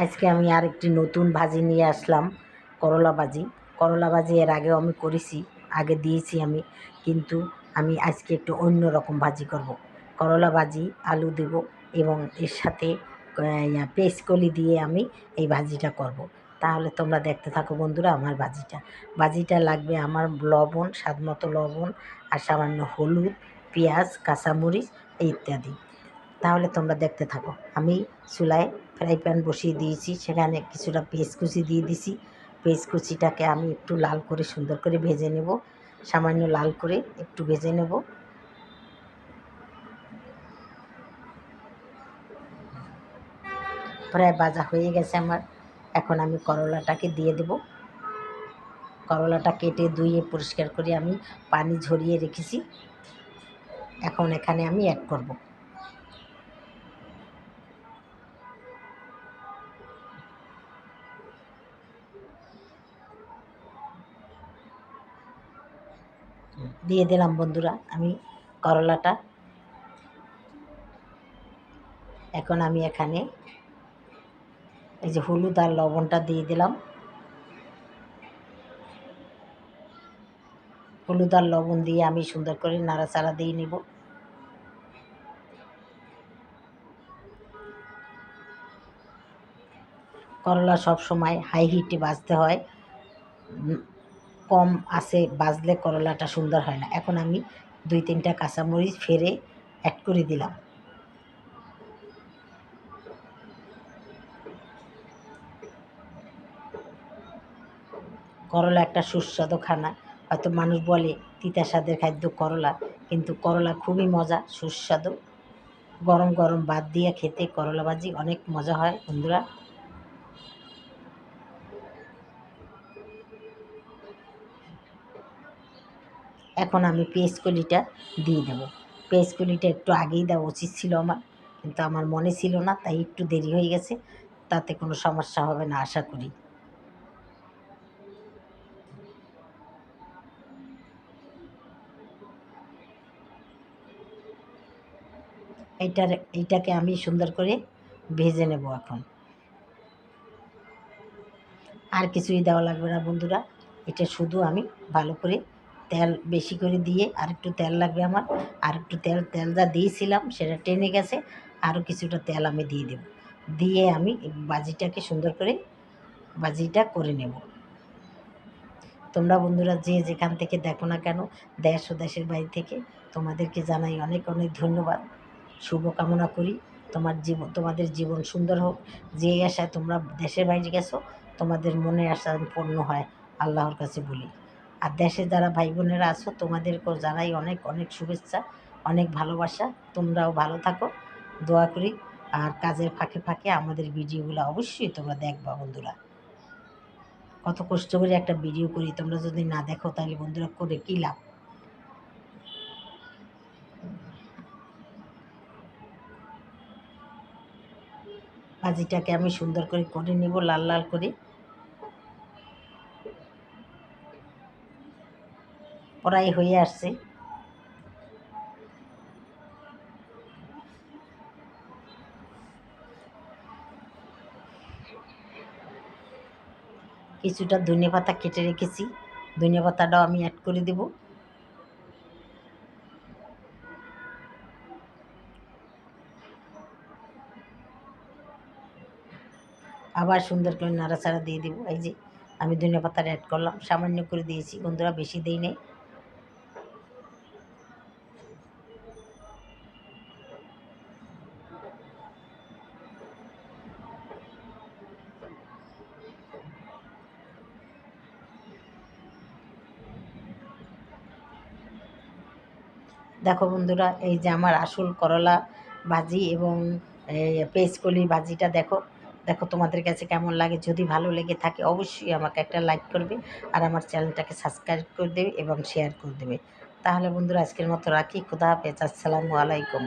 আজকে আমি আর একটি নতুন ভাজি নিয়ে আসলাম, করলা ভাজি করলা ভাজি এর আগেও আমি করেছি, আগে দিয়েছি আমি, কিন্তু আমি আজকে একটু অন্য রকম ভাজি করব। করলা ভাজি, আলু দেব এবং এর সাথে পেস্টকলি দিয়ে আমি এই ভাজিটা করব। তাহলে তোমরা দেখতে থাকো বন্ধুরা আমার ভাজিটা ভাজিটা লাগবে আমার লবণ স্বাদ মতো লবণ আর সামান্য হলুদ, পেঁয়াজ, কাঁচামরিচ ইত্যাদি তাহলে তোমরা দেখতে থাকো। আমি চুলায় ফ্রাই প্যান বসিয়ে দিয়েছি, সেখানে কিছুটা পেস্ট কুচি দিয়ে দিছি। পেস্ট কুচিটাকে আমি একটু লাল করে সুন্দর করে ভেজে নেব। সামান্য লাল করে একটু ভেজে নেব। প্রায় ভাজা হয়ে গেছে আমার। এখন আমি করলাটাকে দিয়ে দেব। করলাটা কেটে ধুয়ে পরিষ্কার করে আমি পানি ঝরিয়ে রেখেছি। এখন এখানে আমি অ্যাড করব। দিয়ে দিলাম বন্ধুরা, আমি করলাটা। এখন আমি এখানে এই যে হলুদ আর লবণটা দিয়ে দিলাম। হলুদ আর লবণ দিয়ে আমি সুন্দর করে নাড়াচাড়া দিয়ে নিব। করলা সব সময় হাই হিটে বাজতে হয়। কম আসে বাজলে করলাটা সুন্দর হয় না। এখন আমি দুই তিনটা কাঁচামরিচ ফেরে অ্যাড করে দিলাম। করলা একটা সুস্বাদু খানা। হয়তো মানুষ বলে, তিতা স্বাদের খাদ্য করলা, কিন্তু করলা খুবই মজা, সুস্বাদু। গরম গরম ভাত দিয়ে খেতে করলা ভাজি অনেক মজা হয়, বন্ধুরা। এখন আমি পেস্টকলিটা দিয়ে দেবো। পেস্টকলিটা একটু আগেই দেওয়া উচিত ছিল আমার, কিন্তু আমার মনে ছিল না, তাই একটু দেরি হয়ে গেছে, তাতে কোনো সমস্যা হবে না, আশা করি। এইটার, এইটাকে আমি সুন্দর করে ভেজে নেব এখন। আর কিছুই দেওয়া লাগবে না বন্ধুরা, এটা শুধু আমি ভালো করে তেল বেশি করে দিয়ে আর একটু তেল লাগবে আমার। আর একটু তেল তেল যা দিয়েছিলাম সেটা টেনে গেছে। আরও কিছুটা তেল আমি দিয়ে দেব। দিয়ে আমি বাজিটাকে সুন্দর করে বাজিটা করে নেব। তোমরা বন্ধুরা যে যেখান থেকে দেখো না কেন, দেশ ও দেশের বাড়ি থেকে তোমাদেরকে জানাই অনেক অনেক ধন্যবাদ। শুভকামনা করি। তোমার জীবন তোমাদের জীবন সুন্দর হোক। যে আশায় তোমরা দেশের বাইরে গেছো, তোমাদের মনে আশা পূর্ণ হয়। আল্লাহর কাছে বলি। আর দেশে যারা ভাই বোনেরা আছো, তোমাদেরকেও জানাই অনেক অনেক শুভেচ্ছা, অনেক ভালোবাসা। তোমরাও ভালো থাকো, দোয়া করি। আর কাজের ফাঁকে ফাঁকে আমাদের ভিডিওগুলো অবশ্যই তোমরা দেখবা বন্ধুরা। কত কষ্ট করে একটা ভিডিও করি, তোমরা যদি না দেখো তাহলে বন্ধুরা করে কী লাভ? ভাজিটাকে আমি সুন্দর করে করে নিব, লাল লাল করে। প্রায় হয়ে আসছে। কিছুটা ধনে পাতা কেটে রেখেছি। ধনে পাতাটাও আমি অ্যাড করে দেব। আবার সুন্দর করে নাড়াচাড়া দিয়ে দেবো। এই যে আমি ধনে পাতাটা অ্যাড করলাম, সামান্য করে দিয়েছি। বন্ধুরা বেশি দিই নেই। দেখো বন্ধুরা, এই যে আমার আসল করলা ভাজি এবং পেঁচকলির ভাজিটা দেখো। দেখো তোমাদের কাছে কেমন লাগে, যদি ভালো লেগে থাকে অবশ্যই আমাকে একটা লাইক করবে আর আমার চ্যানেলটাকে সাবস্ক্রাইব করে দেবে এবং শেয়ার করে দেবে। তাহলে বন্ধুরা, আজকের মতো রাখি, খুদা হাফেজ, আসসালামু আলাইকুম।